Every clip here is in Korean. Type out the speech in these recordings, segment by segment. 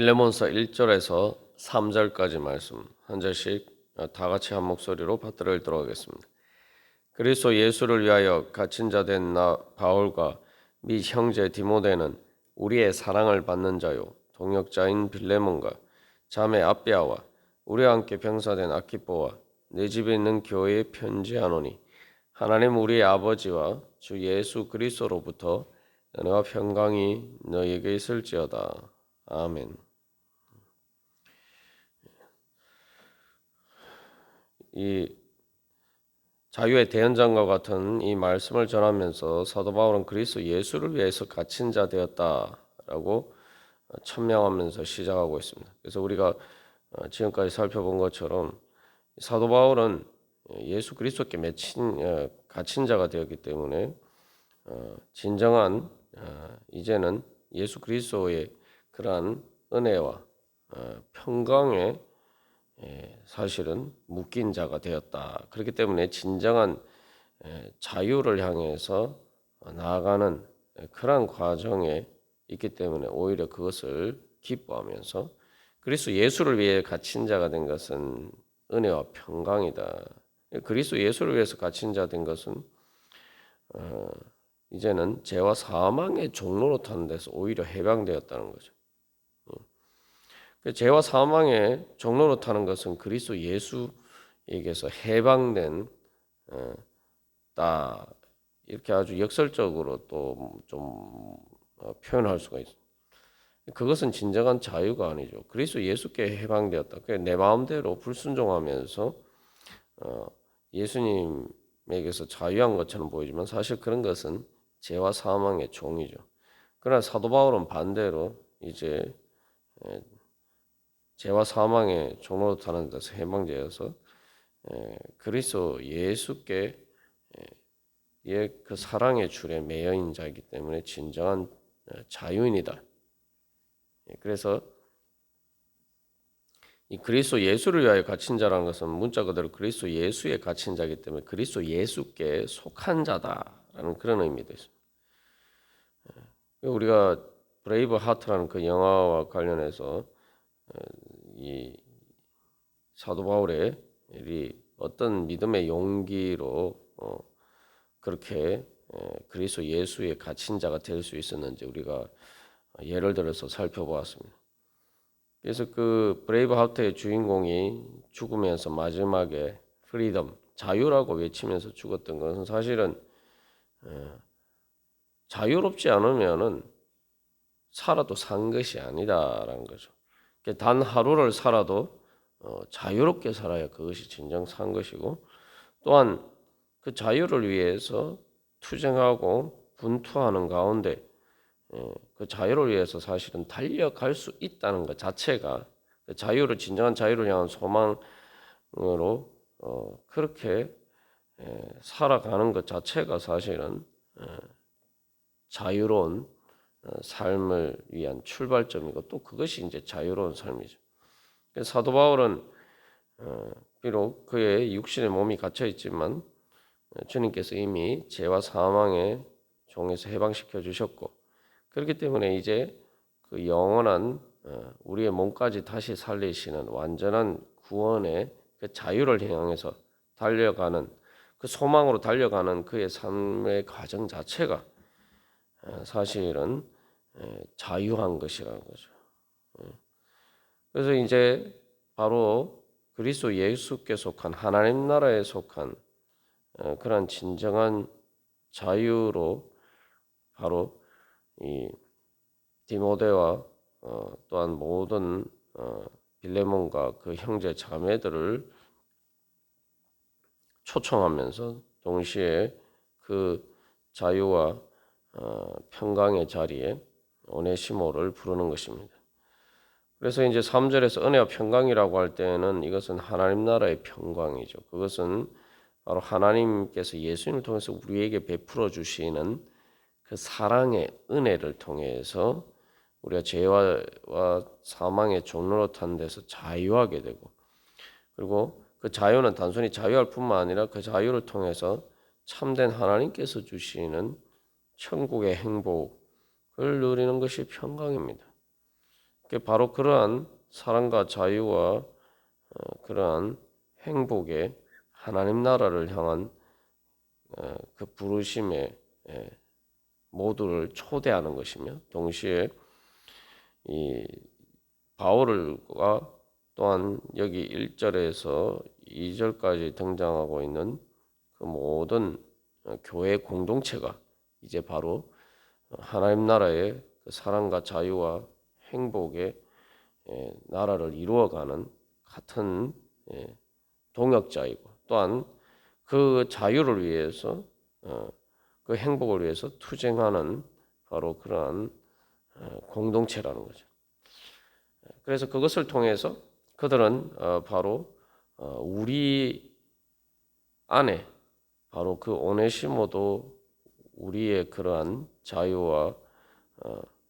빌레몬서 1절에서 3절까지 말씀 한 절씩 다 같이 한 목소리로 받들어 읽도록 하겠습니다. 그리스도 예수를 위하여 갇힌 자 된 나 바울과 미 형제 디모데는 우리의 사랑을 받는 자요 동역자인 빌레몬과 자매 아비아와 우리와 함께 병사된 아키포와 내 집에 있는 교회에 편지하노니 하나님 우리의 아버지와 주 예수 그리스도로부터 은혜와 평강이 너희에게 있을지어다. 아멘. 이 자유의 대현장과 같은 이 말씀을 전하면서 사도 바울은 그리스도 예수를 위해서 갇힌 자 되었다라고 천명하면서 시작하고 있습니다. 그래서 우리가 어, 지금까지 살펴본 것처럼 사도 바울은 예수 그리스도께 맺힌 어, 갇힌 자가 되었기 때문에 어, 진정한 이제는 예수 그리스도의 그러한 은혜와 평강에 예, 사실은 묶인 자가 되었다. 그렇기 때문에 진정한 예, 자유를 향해서 나아가는 그러한 과정에 있기 때문에 오히려 그것을 기뻐하면서 그리스도 예수를 위해 갇힌 자가 된 것은 은혜와 평강이다. 그리스도 예수를 위해서 갇힌 자 된 것은 어, 이제는 죄와 사망의 종로로 타는 데서 오히려 해방되었다는 거죠. 그 죄와 사망의 종로로 타는 것은 그리스도 예수에게서 해방된 어, 다 이렇게 아주 역설적으로 또좀 어, 표현할 수가 있습니다. 그것은 진정한 자유가 아니죠. 그리스도 예수께 해방되었다. 내 마음대로 불순종하면서 어, 예수님에게서 자유한 것처럼 보이지만 사실 그런 것은 죄와 사망의 종이죠. 그러나 사도 바울은 반대로 이제 죄와 사망의 종로로 타는 데서 해방되어서 그리스도 예수께 그 사랑의 줄에 매여 있는 자이기 때문에 진정한 자유인이다. 그래서 이 그리스도 예수를 위하여 갇힌 자라는 것은 문자 그대로 그리스도 예수에 갇힌 자이기 때문에 그리스도 예수께 속한 자다라는 그런 의미도 있습니다. 우리가 브레이브 하트라는 그 영화와 관련해서 이 사도 바울의 이 어떤 믿음의 용기로 어 그렇게 그리스도 예수의 갇힌 자가 될 수 있었는지 우리가 예를 들어서 살펴보았습니다. 그래서 그 브레이브 하트의 주인공이 죽으면서 마지막에 프리덤 자유라고 외치면서 죽었던 것은 사실은 자유롭지 않으면은 살아도 산 것이 아니다라는 거죠. 단 하루를 살아도 어, 자유롭게 살아야 그것이 진정 산 것이고 또한 그 자유를 위해서 투쟁하고 분투하는 가운데 예, 그 자유를 위해서 사실은 달려갈 수 있다는 것 자체가 그 자유를 진정한 자유를 향한 소망으로 어, 그렇게 예, 살아가는 것 자체가 사실은 예, 자유로운 어, 삶을 위한 출발점이고 또 그것이 이제 자유로운 삶이죠. 사도 바울은 어, 비록 그의 육신의 몸이 갇혀 있지만 어, 주님께서 이미 죄와 사망의 종에서 해방시켜 주셨고 그렇기 때문에 이제 그 영원한 우리의 몸까지 다시 살리시는 완전한 구원의 그 자유를 향해서 달려가는 그 소망으로 달려가는 그의 삶의 과정 자체가 사실은 예, 자유한 것이라는 거죠. 예. 그래서 이제 바로 그리스도 예수께 속한 하나님 나라에 속한 어, 그런 진정한 자유로 바로 이 디모데와 어, 또한 모든 어, 빌레몬과 그 형제 자매들을 초청하면서 동시에 그 자유와 평강의 자리에 오네시모를 부르는 것입니다. 그래서 이제 3절에서 은혜와 평강이라고 할 때는 이것은 하나님 나라의 평강이죠. 그것은 바로 하나님께서 예수님을 통해서 우리에게 베풀어 주시는 그 사랑의 은혜를 통해서 우리가 죄와 사망의 종로로 탄 데서 자유하게 되고 그리고 그 자유는 단순히 자유할 뿐만 아니라 그 자유를 통해서 참된 하나님께서 주시는 천국의 행복 을 누리는 것이 평강입니다. 바로 그러한 사랑과 자유와 어, 그러한 행복의 하나님 나라를 향한 어, 그 부르심에 예, 모두를 초대하는 것이며 동시에 이 바울과 또한 여기 1절에서 2절까지 등장하고 있는 그 모든 어, 교회 공동체가 이제 바로 하나님 나라의 그 사랑과 자유와 행복의 예, 나라를 이루어가는 같은 예, 동역자이고 또한 그 자유를 위해서 어, 그 행복을 위해서 투쟁하는 바로 그러한 어, 공동체라는 거죠. 그래서 그것을 통해서 그들은 어, 바로 우리 안에 바로 그 오네시모도 우리의 그러한 자유와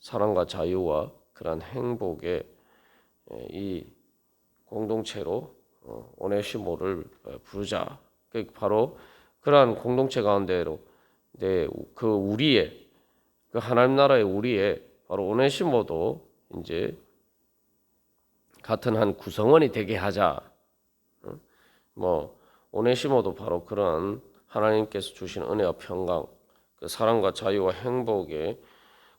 사랑과 자유와 그러한 행복의 이 공동체로 오네시모를 부르자. 그 바로 그러한 공동체 가운데로 네, 그 우리의 그 하나님 나라의 우리의 바로 오네시모도 이제 같은 한 구성원이 되게 하자. 뭐 오네시모도 바로 그런 하나님께서 주신 은혜와 평강, 그 사랑과 자유와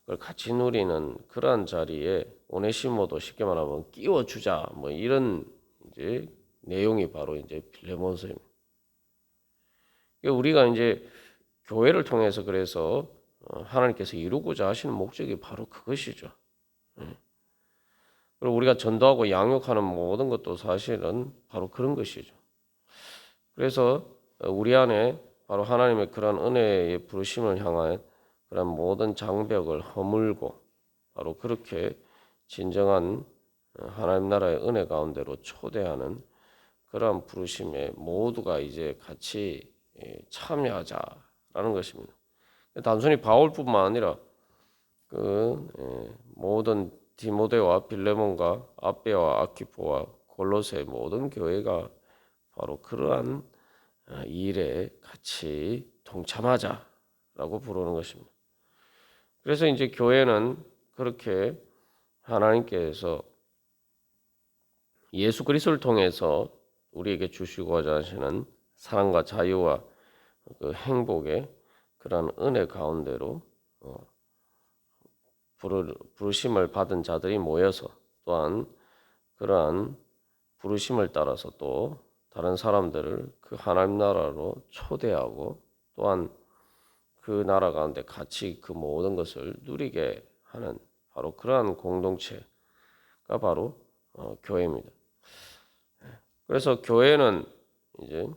그걸 같이 누리는 그러한 자리에 오네시모도 쉽게 말하면 끼워 주자. 뭐 이런 이제 내용이 바로 이제 빌레몬서입니다. 우리가 이제 교회를 통해서 그래서 어, 하나님께서 이루고자 하시는 목적이 바로 그것이죠. 예. 그리고 우리가 전도하고 양육하는 모든 것도 사실은 바로 그런 것이죠. 그래서 어, 우리 안에 바로 하나님의 그런 은혜의 부르심을 향한 그런 모든 장벽을 허물고 바로 그렇게 진정한 어, 하나님 나라의 은혜 가운데로 초대하는 그러한 부르심에 모두가 이제 같이 예, 참여하자라는 것입니다. 단순히 바울뿐만 아니라 그 예, 모든 디모데와 빌레몬과 아베와 아키포와 골로새 모든 교회가 바로 그러한 어, 일에 같이 동참하자라고 부르는 것입니다. 그래서 이제 교회는 그렇게 하나님께서 예수 그리스도를 통해서 우리에게 주시고자 하시는 사랑과 자유와 그 행복의 그러한 은혜 가운데로 어, 부르심을 받은 자들이 모여서 또한 그러한 부르심을 따라서 또 다른 사람들을 그 하나님 나라로 초대하고 또한 그 나라 가운데 같이 그 모든 것을 누리게 하는 바로 그러한 공동체가 바로 어, 교회입니다. 그래서 교회는 이제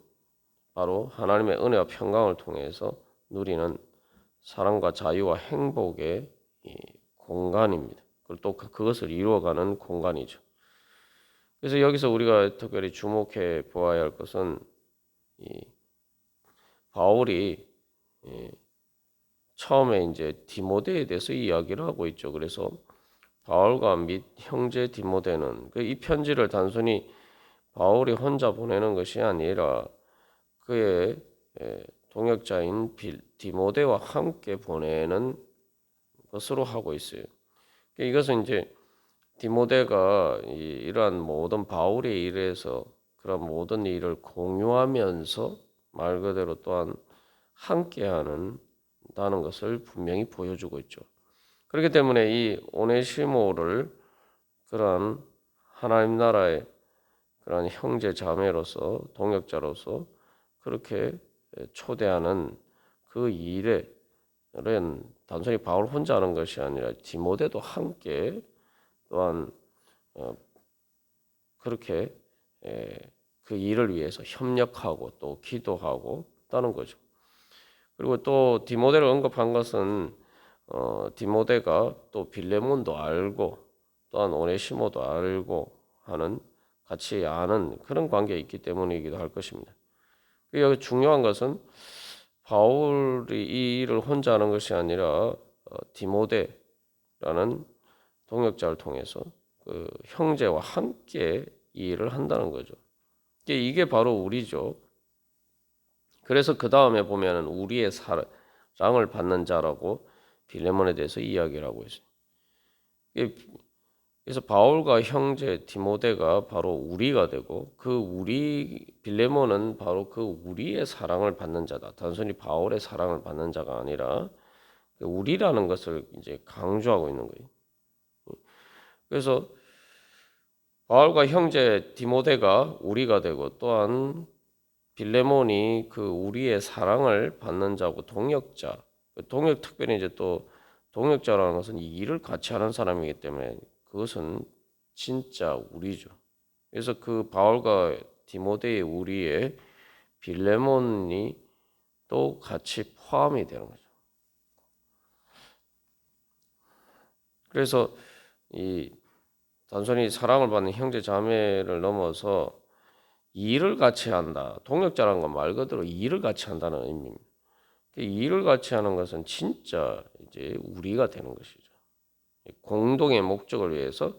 바로 하나님의 은혜와 평강을 통해서 누리는 사랑과 자유와 행복의 공간입니다. 그리고 또 그, 그것을 이루어가는 공간이죠. 그래서 여기서 우리가 특별히 주목해 보아야 할 것은 이 바울이 처음에 이제 디모데에 대해서 이야기를 하고 있죠. 그래서 바울과 및 형제 디모데는 그이 편지를 단순히 바울이 혼자 보내는 것이 아니라 그의 동역자인 디모데와 함께 보내는 것으로 하고 있어요. 이것은 이제 디모데가 이러한 모든 바울의 일에서 그런 모든 일을 공유하면서 말 그대로 또한 함께하는 다는 것을 분명히 보여주고 있죠. 그렇기 때문에 이 오네시모를 그런 하나님 나라의 그런 형제 자매로서 동역자로서 그렇게 초대하는 그 일에는 단순히 바울 혼자 하는 것이 아니라 디모데도 함께 또한 어, 그렇게 그 일을 위해서 협력하고 또 기도하고 따는 거죠. 그리고 또 디모데를 언급한 것은 어, 디모데가 또 빌레몬도 알고 또한 오네시모도 알고 하는 같이 아는 그런 관계에 있기 때문이기도 할 것입니다. 여기 중요한 것은 바울이 이 일을 혼자 하는 것이 아니라 어, 디모데라는 동역자를 통해서 그 형제와 함께 이 일을 한다는 거죠. 이게 바로 우리죠. 그래서 그 다음에 보면은 우리의 사랑을 받는 자라고 빌레몬에 대해서 이야기를 하고 있어요. 그래서 바울과 형제 디모데가 바로 우리가 되고 그 우리 빌레몬은 바로 그 우리의 사랑을 받는 자다. 단순히 바울의 사랑을 받는 자가 아니라 그 우리라는 것을 이제 강조하고 있는 거예요. 그래서 바울과 형제 디모데가 우리가 되고 또한 빌레몬이 그 우리의 사랑을 받는 자고 동역자. 그 동역 특별히 이제 또 동역자라는 것은 이 일을 같이 하는 사람이기 때문에 그것은 진짜 우리죠. 그래서 그 바울과 디모데의 우리의 빌레몬이 또 같이 포함이 되는 거죠. 그래서 이 단순히 사랑을 받는 형제 자매를 넘어서 일을 같이 한다. 동역자라는 건 말 그대로 일을 같이 한다는 의미입니다. 일을 같이 하는 것은 진짜 이제 우리가 되는 것이죠. 공동의 목적을 위해서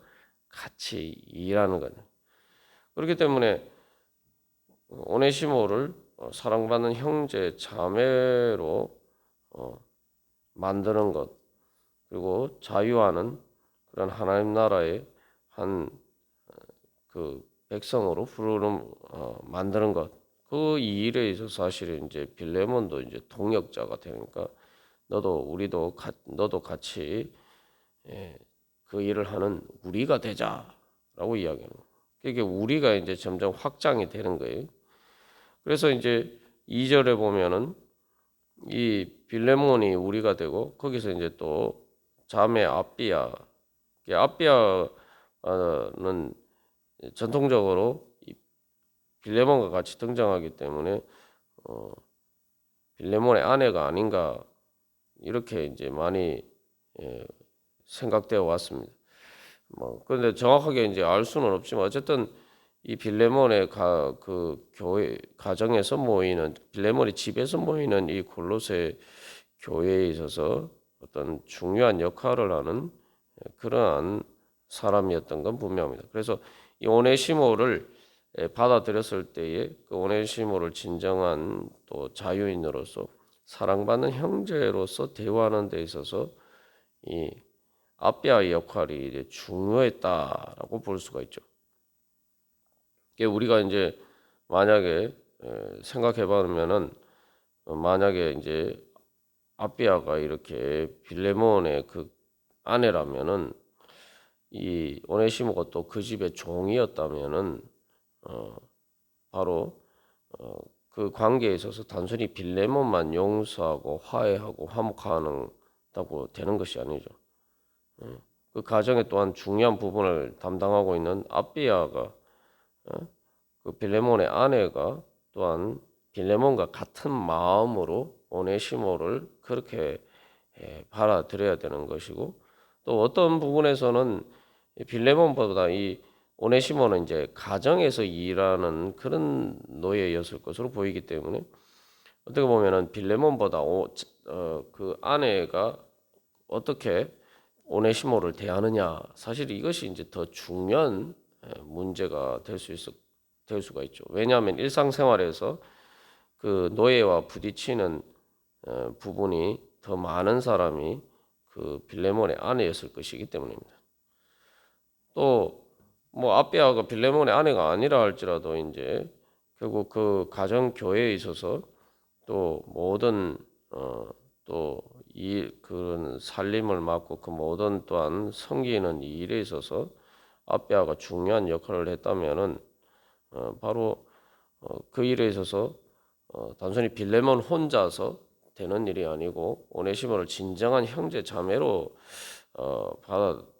같이 일하는 거는. 그렇기 때문에 오네시모를 어, 사랑받는 형제 자매로 어, 만드는 것 그리고 자유하는 그런 하나님 나라의 한 그 백성으로 부르는 어, 만드는 것. 그 일에 있어서 사실은 이제 빌레몬도 이제 동역자가 되니까 너도 우리도 가, 너도 같이 예, 그 일을 하는 우리가 되자라고 이야기하는 거예요. 그게 우리가 이제 점점 확장이 되는 거예요. 그래서 이제 2절에 보면은 이 빌레몬이 우리가 되고 거기서 이제 또 자매 아비야 아비야 는 전통적으로 빌레몬과 같이 등장하기 때문에 어, 빌레몬의 아내가 아닌가 이렇게 이제 많이 예, 생각되어 왔습니다. 뭐 그런데 정확하게 이제 알 수는 없지만 어쨌든 이 빌레몬의 가, 그 교회 가정에서 모이는 빌레몬의 집에서 모이는 이 골로새 교회에 있어서 어떤 중요한 역할을 하는 그러한 사람이었던 건 분명합니다. 그래서 이 오네시모를 받아들였을 때에 그 오네시모를 진정한 또 자유인으로서 사랑받는 형제로서 대화하는 데 있어서 이 아비아의 역할이 이제 중요했다라고 볼 수가 있죠. 우리가 이제 만약에 생각해 보면은 어, 만약에 이제 아비아가 이렇게 빌레몬의 그 아내라면은 이 오네시모가 또 그 집의 종이었다면은 어 바로 어 그 관계에 있어서 단순히 빌레몬만 용서하고 화해하고 화목하는다고 되는 것이 아니죠. 예. 그 가정에 또한 중요한 부분을 담당하고 있는 아비아가 어? 그 빌레몬의 아내가 또한 빌레몬과 같은 마음으로 오네시모를 그렇게 예, 받아들여야 되는 것이고 또 어떤 부분에서는 빌레몬보다 이 오네시모는 이제 가정에서 일하는 그런 노예였을 것으로 보이기 때문에 어떻게 보면은 빌레몬보다 오, 어, 그 아내가 어떻게 오네시모를 대하느냐 사실 이것이 이제 더 중요한 문제가 될 수 있어 될 수가 있죠. 왜냐하면 일상생활에서 그 노예와 부딪히는 부분이 더 많은 사람이 그 빌레몬의 아내였을 것이기 때문입니다. 또 뭐 아비아가 빌레몬의 아내가 아니라 할지라도 이제 결국 그 가정 교회에 있어서 또 모든 어, 또 이 그런 살림을 맡고 그 모든 또한 섬기는 이 일에 있어서 아비아가 중요한 역할을 했다면은 어, 바로 어, 그 일에 있어서 어, 단순히 빌레몬 혼자서 되는 일이 아니고 오네시모를 진정한 형제 자매로 어, 받아들이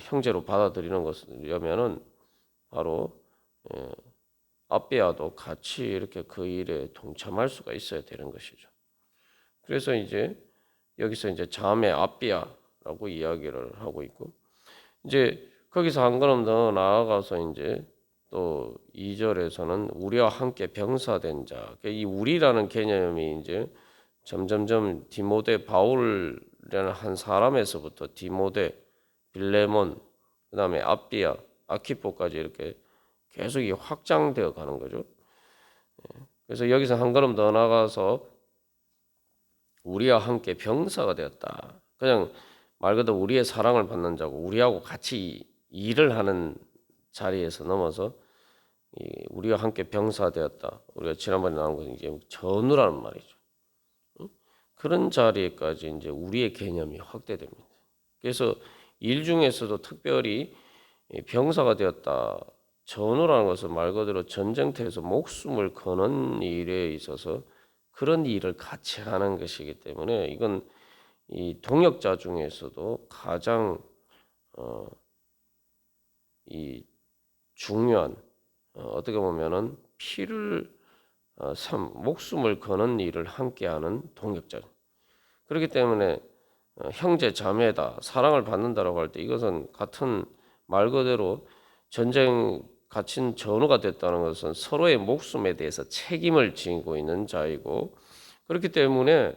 형제로 받아들이는 것이려면은 바로 예, 아비아도 같이 이렇게 그 일에 동참할 수가 있어야 되는 것이죠. 그래서 이제 여기서 이제 자매 아비아라고 이야기를 하고 있고 이제 거기서 한 걸음 더 나아가서 이제 또 2절에서는 우리와 함께 병사된 자. 그러니까 이 우리라는 개념이 이제 점점점 디모데 바울이라는 한 사람에서부터 디모데 빌레몬 그 다음에 아비아 아키포까지 이렇게 계속 확장되어 가는 거죠. 예. 그래서 여기서 한 걸음 더 나가서 우리와 함께 병사가 되었다. 그냥 말 그대로 우리의 사랑을 받는 자고 우리하고 같이 일을 하는 자리에서 넘어서 이 우리가 함께 병사 되었다. 우리가 지난번에 나온 건 이제 전우라는 말이죠. 응? 그런 자리에까지 이제 우리의 개념이 확대됩니다. 그래서 일 중에서도 특별히 이 병사가 되었다. 전우라는 것은 말 그대로 전쟁터에서 목숨을 거는 일에 있어서 그런 일을 같이 하는 것이기 때문에 이건 이 동역자 중에서도 가장 어, 이 중요한 어, 어떻게 보면은 피를 어, 삼 목숨을 거는 일을 함께하는 동역자. 그렇기 때문에 어, 형제 자매다 사랑을 받는다라고 할 때 이것은 같은 말 그대로 전쟁 갇힌 전우가 됐다는 것은 서로의 목숨에 대해서 책임을 지고 있는 자이고 그렇기 때문에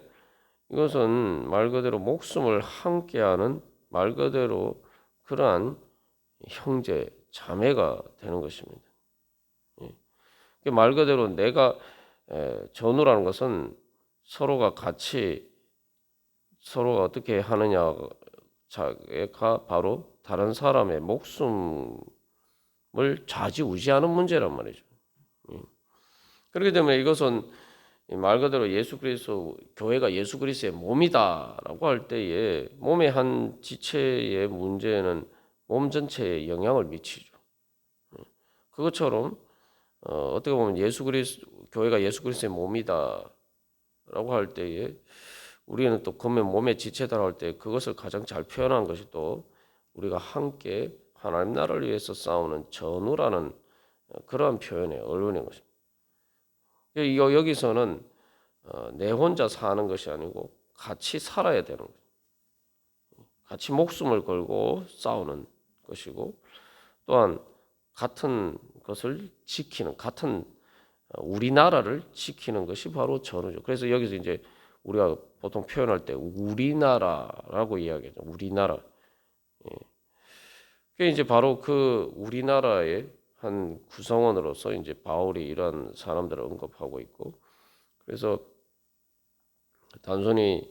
이것은 말 그대로 목숨을 함께하는 말 그대로 그러한 형제 자매가 되는 것입니다. 예. 말 그대로 내가 전우라는 것은 서로가 같이 서로가 어떻게 하느냐가 바로 다른 사람의 목숨을 좌지우지하는 문제란 말이죠. 예. 그렇기 때문에 이것은 말 그대로 예수 그리스도 교회가 예수 그리스도의 몸이다라고 할 때에 몸의 한 지체의 문제는 몸 전체에 영향을 미치죠. 그것처럼 어, 어떻게 보면 예수 그리스도 교회가 예수 그리스도의 몸이다라고 할 때에 우리는 또 그러면 몸의 지체다라고 할때 그것을 가장 잘 표현한 것이 또 우리가 함께 하나님 나라를 위해서 싸우는 전우라는 그러한 표현의 언론인 것입니다. 여기서는 어, 내 혼자 사는 것이 아니고 같이 살아야 되는 거죠. 같이 목숨을 걸고 싸우는 것이고 또한 같은 것을 지키는 같은 어, 우리나라를 지키는 것이 바로 전우죠. 그래서 여기서 이제 우리가 보통 표현할 때 우리나라라고 이야기하죠. 우리나라. 예. 그게 이제 바로 그 우리나라의 한 구성원으로서 이제 바울이 이런 사람들을 언급하고 있고 그래서 단순히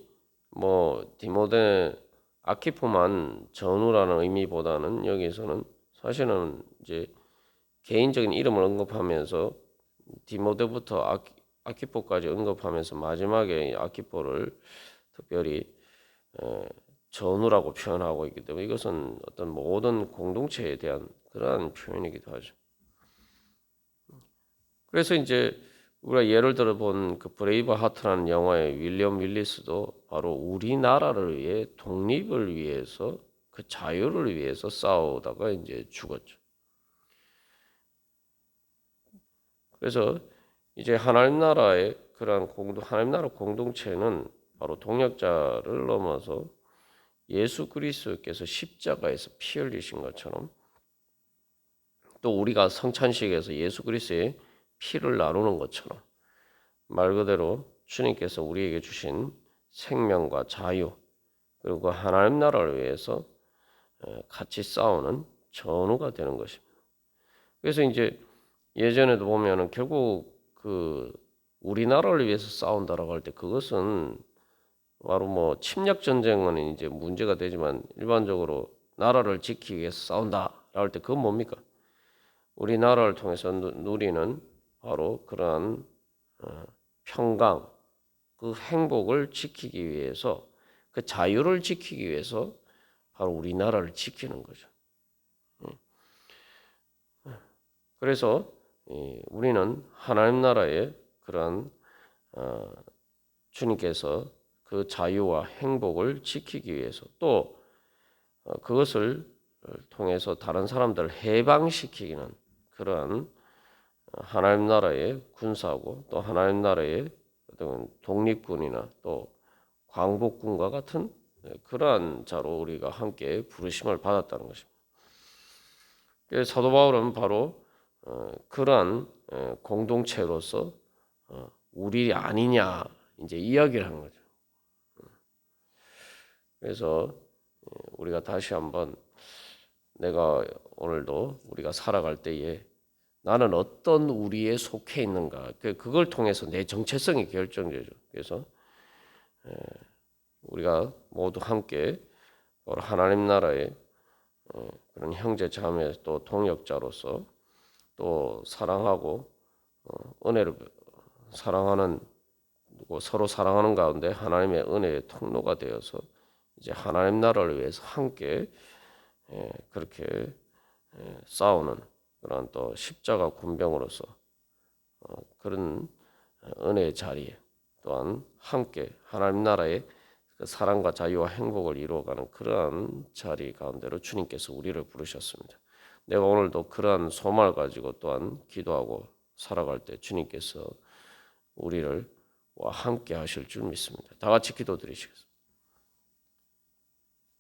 뭐 디모데 아키포만 전우라는 의미보다는 여기서는 사실은 이제 개인적인 이름을 언급하면서 디모데부터 아키, 아키포까지 언급하면서 마지막에 아키포를 특별히 어, 전우라고 표현하고 있기 때문에 이것은 어떤 모든 공동체에 대한 그러한 표현이기도 하죠. 그래서 이제 우리가 예를 들어 본 그 브레이브 하트라는 영화의 윌리엄 윌리스도 바로 우리나라를 위해 독립을 위해서 그 자유를 위해서 싸우다가 이제 죽었죠. 그래서 이제 하나님 나라의 그러한 공동 하나님 나라 공동체는 바로 동역자를 넘어서 예수 그리스도께서 십자가에서 피 흘리신 것처럼 또 우리가 성찬식에서 예수 그리스도의 피를 나누는 것처럼 말 그대로 주님께서 우리에게 주신 생명과 자유 그리고 하나님 나라를 위해서 같이 싸우는 전우가 되는 것입니다. 그래서 이제 예전에도 보면은 결국 그 우리나라를 위해서 싸운다라고 할 때 그것은 바로 뭐 침략 전쟁은 이제 문제가 되지만 일반적으로 나라를 지키기 위해서 싸운다라고 할 때 그건 뭡니까? 우리나라를 통해서 누리는 바로 그러한 어, 평강, 그 행복을 지키기 위해서 그 자유를 지키기 위해서 바로 우리나라를 지키는 거죠. 그래서 우리는 하나님 나라의 그러한 어, 주님께서 그 자유와 행복을 지키기 위해서 또 어, 그것을 통해서 다른 사람들을 해방시키기는 그러한 하나님 나라의 군사고 또 하나님 나라의 어떤 독립군이나 또 광복군과 같은 그러한 자로 우리가 함께 부르심을 받았다는 것입니다. 사도 바울은 바로 어, 그러한 어, 공동체로서 어, 우리 아니냐 이제 이야기를 한 거죠. 그래서 우리가 다시 한번 내가 오늘도 우리가 살아갈 때에 나는 어떤 우리에 속해 있는가. 그, 그걸 통해서 내 정체성이 결정되죠. 그래서 우리가 모두 함께 하나님 나라의 어, 그런 형제 자매 또 동역자로서 또 사랑하고 어, 은혜를 사랑하는 그리고 서로 사랑하는 가운데 하나님의 은혜의 통로가 되어서 이제 하나님 나라를 위해서 함께 예, 그렇게 예, 싸우는 그런 또 십자가 군병으로서 어, 그런 은혜의 자리에 또한 함께 하나님 나라의 그 사랑과 자유와 행복을 이루어가는 그러한 자리 가운데로 주님께서 우리를 부르셨습니다. 내가 오늘도 그러한 소망을 가지고 또한 기도하고 살아갈 때 주님께서 우리를 와 함께 하실 줄 믿습니다. 다 같이 기도 드리시겠습니다.